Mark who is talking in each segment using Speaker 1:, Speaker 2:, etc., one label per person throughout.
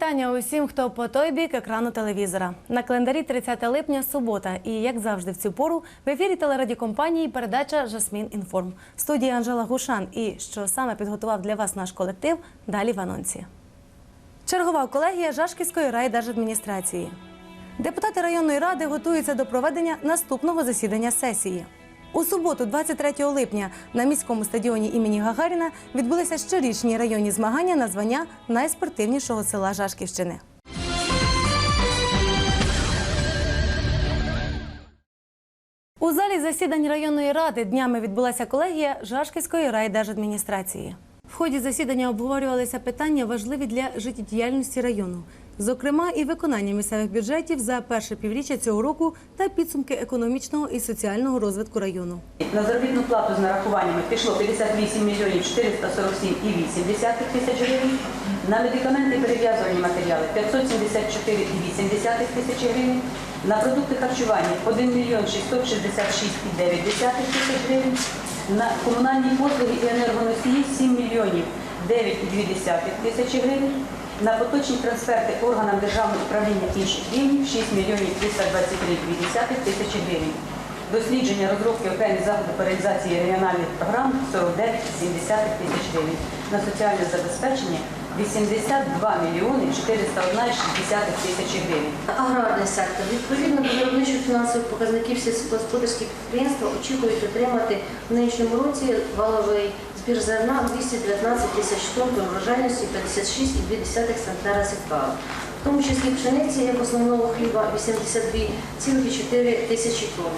Speaker 1: Вітання усім, хто по той бік екрану телевізора. На календарі 30 липня субота. І як завжди, в цю пору в ефірі телерадіокомпанії передача Жасмін Інформ. В студії Анжела Гушан. І що саме підготував для вас наш колектив, далі в анонсі. Чергова колегія Жашківської райдержадміністрації. Депутати районної ради готуються до проведення наступного засідання сесії. У суботу, 23 липня, на міському стадіоні імені Гагаріна відбулися щорічні районні змагання на звання найспортивнішого села Жашківщини. У залі засідань районної ради днями відбулася колегія Жашківської райдержадміністрації. В ході засідання обговорювалися питання важливі для життєдіяльності району, зокрема і виконання місцевих бюджетів за перше півріччя цього року та підсумки економічного і соціального розвитку району.
Speaker 2: На заробітну плату з нарахуваннями пішло 58 мільйонів 447,8 тисяч гривень. На медикаменти і перев'язувальні матеріали 574,8 тисяч гривень. На продукти харчування 1 мільйон 666,9 тисяч гривень. На комунальні послуги і енергоносії 7 мільйонів 9,2 тисячі гривень. На поточні трансферти органам державного управління інших рівнів 6 мільйонів 323,2 тисячі гривень. Дослідження розробки окремих заходів по реалізації регіональних програм 49,7 тисяч гривень. На соціальне забезпечення 82 мільйони 401,6 тисячі гривень.
Speaker 3: Аграрний сектор. Відповідно до виробничих фінансових показників сільськогосподарські підприємства очікують отримати в нинішньому році валовий збір зерна 219 тисяч тонн при врожайності 56,2 центнера з. В тому числі пшениці як основного хліба 82,4 тисячі тонн.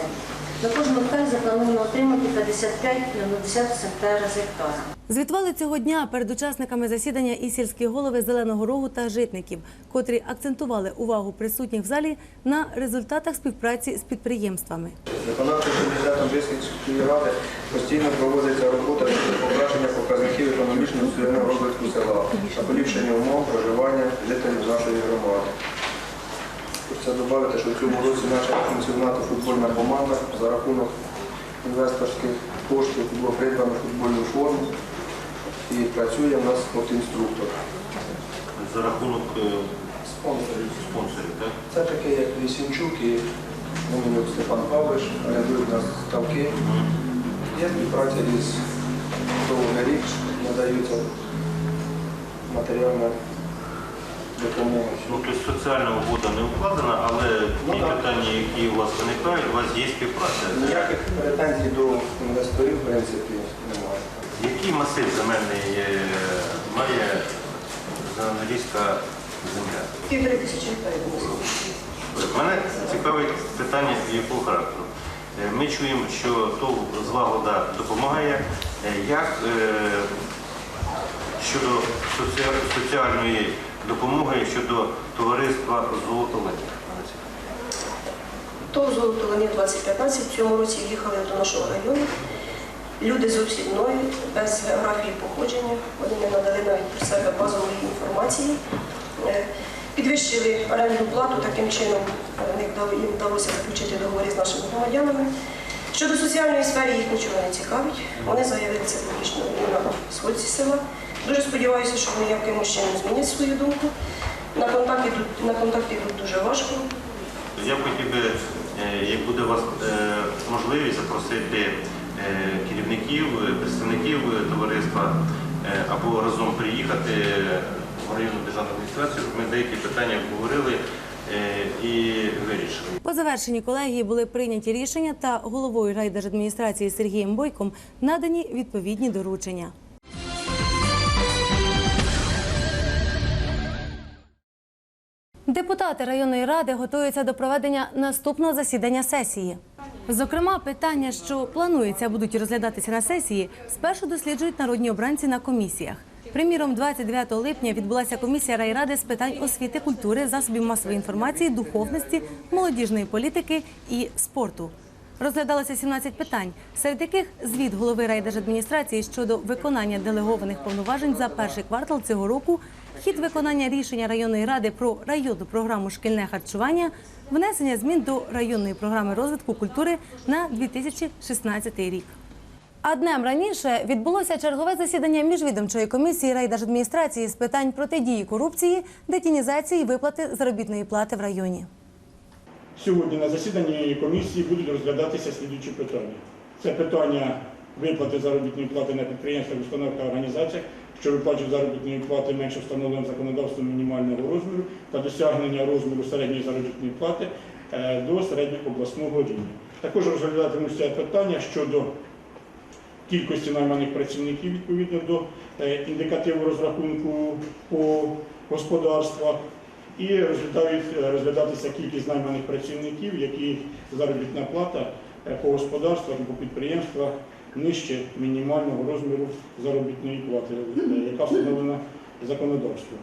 Speaker 3: На кожну ткань заплановано отримати 55,1 центнера з гектара.
Speaker 1: Звітували цього дня перед учасниками засідання і сільські голови Зеленого Рогу та житників, котрі акцентували увагу присутніх в залі на результатах співпраці з підприємствами.
Speaker 4: Виконавчим комітетом Жисківської ради постійно проводиться робота щодо покращення показників економічного розвитку села та поліпшення умов проживання жителів нашої громади. Хочеться додати, що в цьому році почала функціонувати футбольна команда за рахунок інвесторських коштів було придбано футбольну форму і працює в нас інструктор.
Speaker 5: За рахунок е,
Speaker 4: Спонсорів.
Speaker 5: спонсорів, так?
Speaker 4: Це таке, як Лісінчук і Мумінюк Степан Павлович, орендують нас ставки. Є співпраця із довгий рік, надаються матеріальна
Speaker 5: Ну, тобто соціальна угода не укладена, але
Speaker 4: Ну,
Speaker 5: ті
Speaker 4: так.
Speaker 5: питання, які у вас виникають, у вас є співпраця.
Speaker 4: Ніяких претензій до інвесторів, в принципі, немає.
Speaker 5: Який масив земельний має журналістська земля?
Speaker 3: Півтори тисячі гектарів.
Speaker 5: Мене цікавить питання якого характеру. Е, Ми чуємо, що ТОВ злагода допомагає. Е, Як е, щодо соці- соціальної допомоги щодо товариства Золото
Speaker 6: То вони 2015 в цьому році їхали до нашого району. Люди з обслідною, без географії походження. Вони не надали навіть про себе базової інформації. Е, Підвищили орендну плату, таким чином е, їм вдалося заключити договори з нашими громадянами. Щодо соціальної сфери їх нічого не цікавить. Вони заявили це на сходці села. Дуже сподіваюся, що вони якимось чином змінять свою думку. На контакт йдуть, на контакт йдуть дуже важко.
Speaker 5: Я б хотів би, е, як буде у вас е, можливість запросити е, керівників, представників товариства або разом приїхати в районну державну адміністрацію, щоб ми деякі питання обговорили і вирішили.
Speaker 1: По завершенні колегії були прийняті рішення та головою райдержадміністрації Сергієм Бойком надані відповідні доручення. Депутати районної ради готуються до проведення наступного засідання сесії. Зокрема, питання, що планується, будуть розглядатися на сесії, спершу досліджують народні обранці на комісіях. Приміром, 29 липня відбулася комісія райради з питань освіти, культури, засобів масової інформації, духовності, молодіжної політики і спорту. Розглядалося 17 питань, серед яких звіт голови райдержадміністрації щодо виконання делегованих повноважень за перший квартал цього року, хід виконання рішення районної ради про районну програму шкільне харчування, внесення змін до районної програми розвитку культури на 2016 рік. А днем раніше відбулося чергове засідання міжвідомчої комісії райдержадміністрації з питань протидії корупції, детінізації і виплати заробітної плати в районі.
Speaker 7: Сьогодні на засіданні комісії будуть розглядатися слідуючі питання. Це питання виплати заробітної плати на підприємствах, установах та організаціях, що виплачують заробітної плати менше встановленим законодавством мінімального розміру та досягнення розміру середньої заробітної плати е, до середньообласного рівня. Також розглядатимуться питання щодо кількості найманих працівників відповідно до е, індикативу розрахунку по господарствах і розглядатися кількість найманих працівників, які заробітна плата е, по господарствах і по підприємствах нижче мінімального розміру заробітної плати, е, яка встановлена законодавством.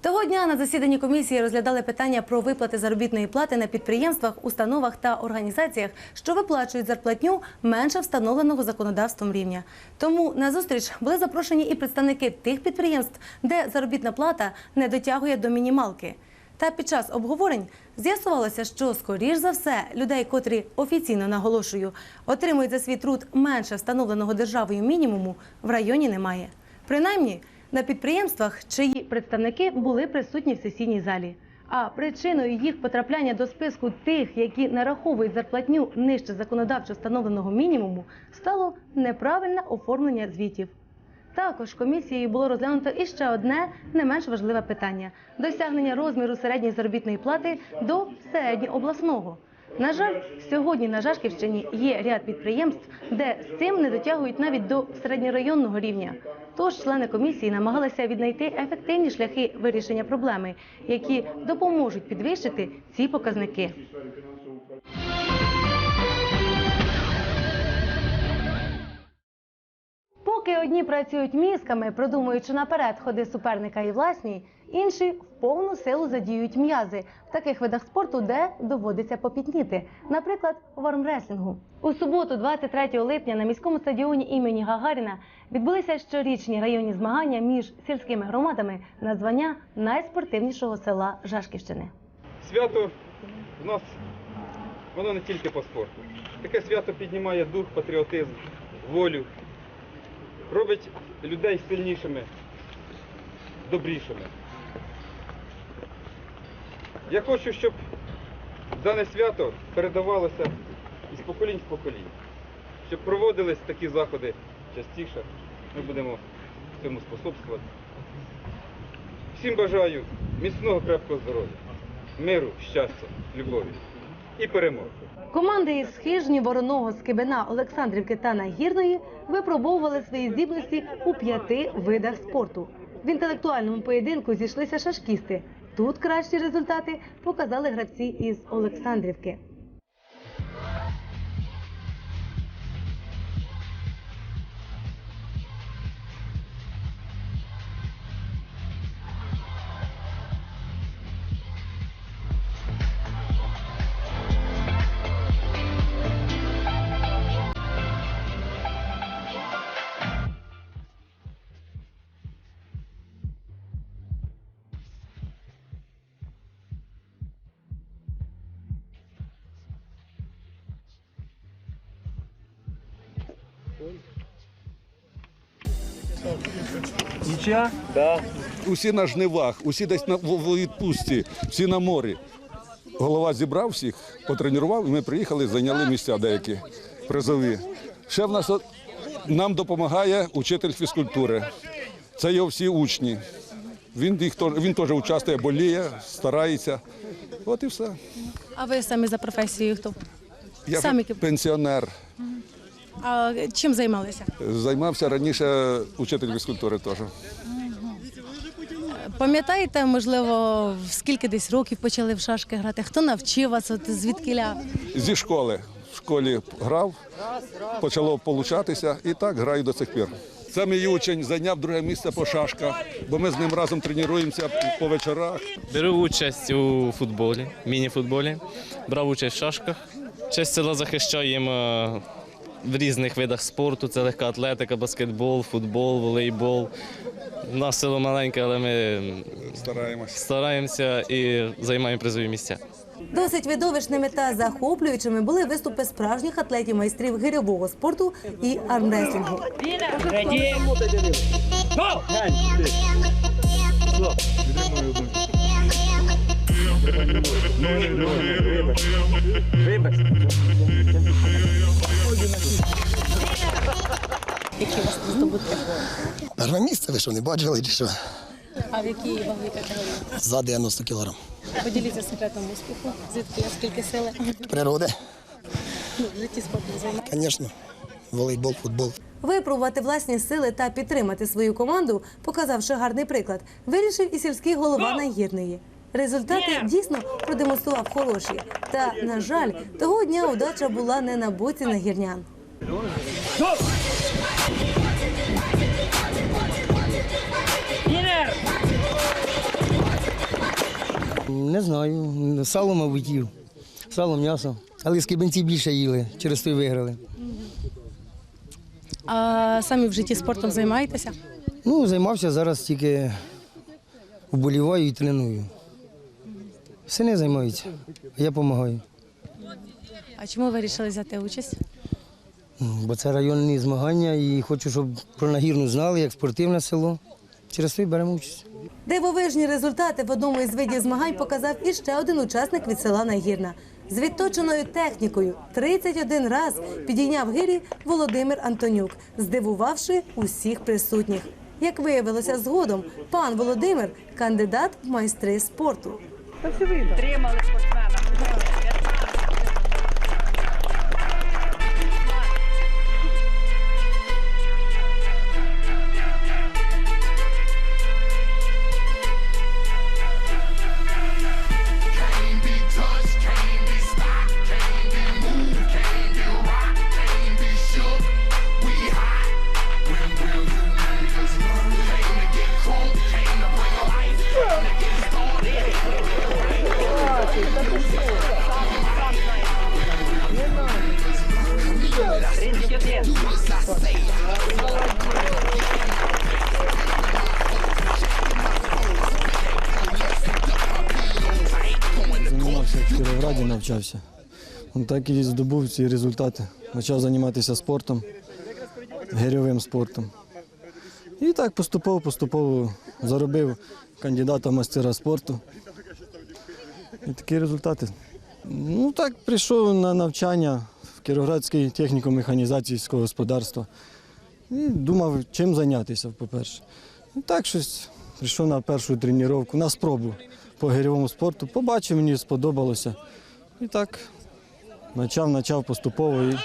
Speaker 1: Того дня на засіданні комісії розглядали питання про виплати заробітної плати на підприємствах, установах та організаціях, що виплачують зарплатню менше встановленого законодавством рівня. Тому на зустріч були запрошені і представники тих підприємств, де заробітна плата не дотягує до мінімалки. Та під час обговорень з'ясувалося, що скоріш за все людей, котрі офіційно наголошую, отримують за свій труд менше встановленого державою мінімуму, в районі немає. Принаймні на підприємствах, чиї представники були присутні в сесійній залі. А причиною їх потрапляння до списку тих, які нараховують зарплатню нижче законодавчо встановленого мінімуму, стало неправильне оформлення звітів. Також комісією було розглянуто і ще одне не менш важливе питання досягнення розміру середньої заробітної плати до середньообласного. На жаль, сьогодні на Жашківщині є ряд підприємств, де з цим не дотягують навіть до середньорайонного рівня. Тож члени комісії намагалися віднайти ефективні шляхи вирішення проблеми, які допоможуть підвищити ці показники. Поки одні працюють мізками, продумуючи наперед ходи суперника і власні, інші в повну силу задіюють м'язи в таких видах спорту, де доводиться попітніти. Наприклад, в армреслінгу. У суботу, 23 липня, на міському стадіоні імені Гагаріна відбулися щорічні районні змагання між сільськими громадами на звання найспортивнішого села Жашківщини.
Speaker 8: Свято в нас воно не тільки по спорту. Таке свято піднімає дух, патріотизм, волю, робить людей сильнішими, добрішими. Я хочу, щоб дане свято передавалося із поколінь в поколінь, щоб проводились такі заходи частіше. Ми будемо цьому способствувати. Всім бажаю міцного крепкого здоров'я, миру, щастя, любові і перемоги.
Speaker 1: Команди із Хижні, Вороного, Скибина, Олександрівки та Нагірної випробовували свої здібності у п'яти видах спорту. В інтелектуальному поєдинку зійшлися шашкісти. Тут кращі результати показали гравці із Олександрівки.
Speaker 9: Усі на жнивах, усі десь на в в відпустці, всі на морі. Голова зібрав всіх, потренував, і ми приїхали, зайняли місця деякі призові. Ще в нас нам допомагає учитель фізкультури. Це його всі учні. Він їх він теж участвує, боліє, старається. От і все.
Speaker 1: А ви самі за професією хто?
Speaker 9: Я
Speaker 1: Самі
Speaker 9: пенсіонер.
Speaker 1: А чим займалися?
Speaker 9: Займався раніше учитель фізкультури теж.
Speaker 1: Пам'ятаєте, можливо, в скільки десь років почали в шашки грати? Хто навчив вас? От звідкиля?
Speaker 9: Зі школи. В школі грав, почало получатися і так граю до цих пір. Це мій учень зайняв друге місце по шашках, бо ми з ним разом тренуємося по вечорах.
Speaker 10: Беру участь у футболі, міні-футболі. Брав участь в шашках. Честь села захищаємо в різних видах спорту. Це легка атлетика, баскетбол, футбол, волейбол. У нас село маленьке, але ми
Speaker 9: Стараємось.
Speaker 10: стараємося і займаємо призові місця.
Speaker 1: Досить видовищними та захоплюючими були виступи справжніх атлетів майстрів гирьового спорту і армреслінгу.
Speaker 11: Перше місце ви що не бачили чи що?
Speaker 1: А в якій ваговій категорії?
Speaker 11: За 90 кілограм.
Speaker 1: Поділіться секретом успіху. Звідки скільки сили
Speaker 11: Природи,
Speaker 1: ну, в житті спорту
Speaker 11: звісно. Волейбол, футбол.
Speaker 1: Випробувати власні сили та підтримати свою команду, показавши гарний приклад, вирішив і сільський голова Нагірної. Результати дійсно продемонстрував хороші. Та, на жаль, того дня удача була не на боці нагірнян.
Speaker 12: Не знаю. Сало, мабуть, їв. Сало, м'ясо. Але скибенці більше їли, через то й виграли.
Speaker 1: А самі в житті спортом займаєтеся?
Speaker 12: Ну, займався зараз тільки вболіваю і треную. Сини займаються, а я допомагаю.
Speaker 1: А чому ви вирішили взяти участь?
Speaker 12: Бо це районні змагання і хочу, щоб про Нагірну знали, як спортивне село. Через й беремо участь.
Speaker 1: Дивовижні результати в одному із видів змагань показав іще один учасник від села Нагірна. З відточеною технікою 31 раз підійняв гирі Володимир Антонюк, здивувавши усіх присутніх. Як виявилося згодом, пан Володимир кандидат в майстри спорту. Та всі вийде. Тримали спортсмени.
Speaker 13: Займався в Кіровограді, навчався. Так і здобув ці результати. Почав займатися спортом, гирьовим спортом. І так поступово, поступово заробив кандидата в мастера спорту. І такі результати. Ну так, прийшов на навчання в Кіровоградський технікум механізації господарства. І думав, чим зайнятися, по-перше. Так щось прийшов на першу тренування, на спробу по гирьовому спорту. Побачив, мені сподобалося. І так почав, почав поступово і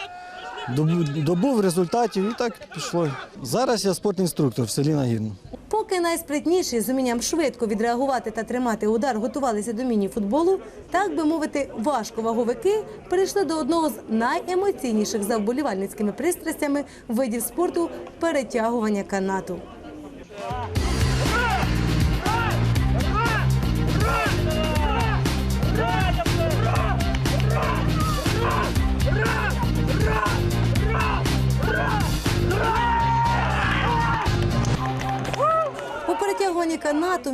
Speaker 13: добув, результатів, і так пішло. Зараз я спортінструктор в селі Нагірно.
Speaker 1: Поки найспритніші з умінням швидко відреагувати та тримати удар готувалися до міні-футболу, так би мовити, важковаговики перейшли до одного з найемоційніших за вболівальницькими пристрастями видів спорту перетягування канату.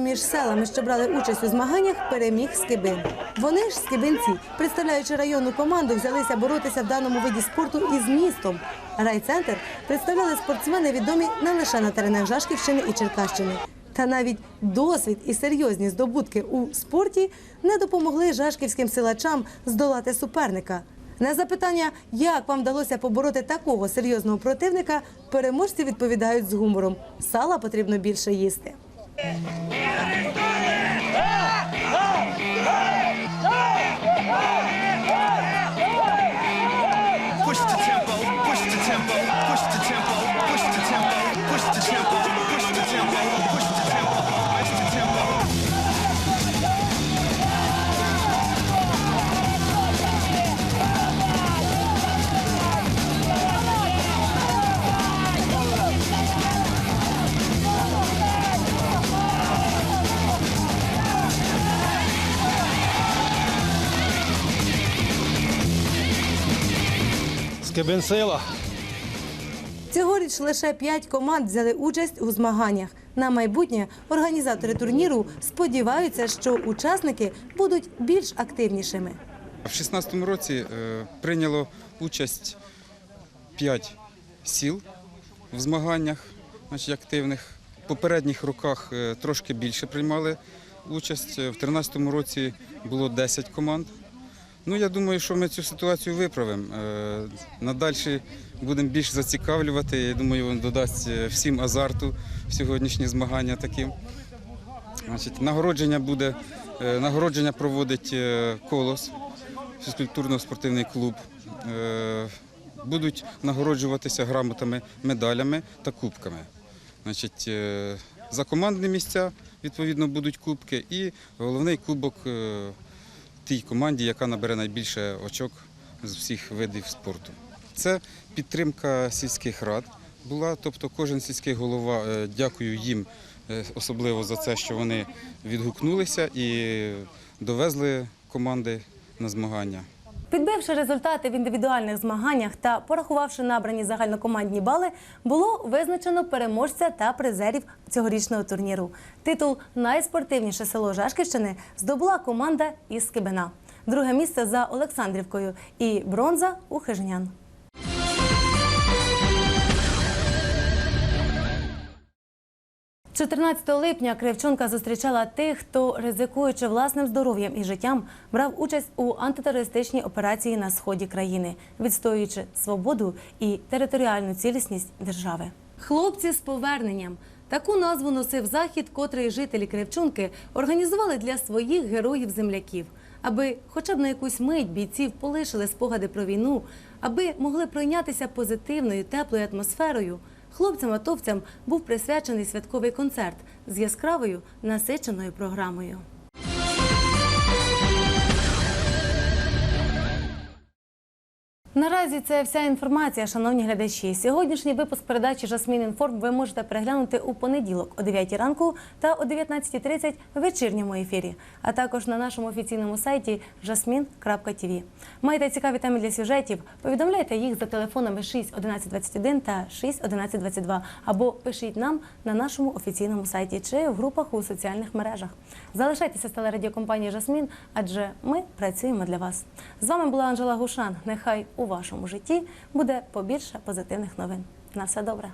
Speaker 1: Між селами, що брали участь у змаганнях, переміг Скибин. Вони ж скибинці, представляючи районну команду, взялися боротися в даному виді спорту із містом. Райцентр представляли спортсмени, відомі не лише на теренах Жашківщини і Черкащини. Та навіть досвід і серйозні здобутки у спорті не допомогли жашківським силачам здолати суперника. На запитання, як вам вдалося побороти такого серйозного противника, переможці відповідають з гумором: сала потрібно більше їсти.
Speaker 14: Yeah, let's go!
Speaker 13: Скибин сила.
Speaker 1: Цьогоріч лише п'ять команд взяли участь у змаганнях. На майбутнє організатори турніру сподіваються, що учасники будуть більш активнішими.
Speaker 8: В 2016 році е, прийняло участь 5 сіл в змаганнях значить, активних. В попередніх роках е, трошки більше приймали участь. В 2013 році було 10 команд. Ну, я думаю, що ми цю ситуацію виправимо. Е, Надальше будемо більш зацікавлювати. Я думаю, він додасть е, всім азарту в сьогоднішні змагання такі. Значить, нагородження буде, е, нагородження проводить колос, фізкультурно-спортивний клуб. Будуть нагороджуватися грамотами, медалями та кубками. Значить, за командні місця відповідно будуть кубки і головний кубок тій команді, яка набере найбільше очок з всіх видів спорту. Це підтримка сільських рад була, тобто кожен сільський голова, е, дякую їм е, особливо за це, що вони відгукнулися і довезли команди на змагання.
Speaker 1: Підбивши результати в індивідуальних змаганнях та порахувавши набрані загальнокомандні бали, було визначено переможця та призерів цьогорічного турніру. Титул Найспортивніше село Жашківщини здобула команда із Скибина. Друге місце за Олександрівкою і бронза у Хижнян. – 14 липня Кривчонка зустрічала тих, хто, ризикуючи власним здоров'ям і життям, брав участь у антитерористичній операції на сході країни, відстоюючи свободу і територіальну цілісність держави. Хлопці з поверненням. Таку назву носив захід, котрий жителі Кривчунки організували для своїх героїв-земляків, аби хоча б на якусь мить бійців полишили спогади про війну, аби могли пройнятися позитивною теплою атмосферою. Хлопцям-атовцям був присвячений святковий концерт з яскравою насиченою програмою. Наразі це вся інформація, шановні глядачі. Сьогоднішній випуск передачі Жасмін Інформ ви можете переглянути у понеділок о 9 ранку та о 19.30 в вечірньому ефірі, а також на нашому офіційному сайті jasmin.tv. Маєте цікаві теми для сюжетів? Повідомляйте їх за телефонами 6 11 21 та 6 11 22 або пишіть нам на нашому офіційному сайті чи в групах у соціальних мережах. Залишайтеся з телерадіокомпанії Жасмін, адже ми працюємо для вас. З вами була Анжела Гушан. Нехай у вашому житті буде побільше позитивних новин. На все добре.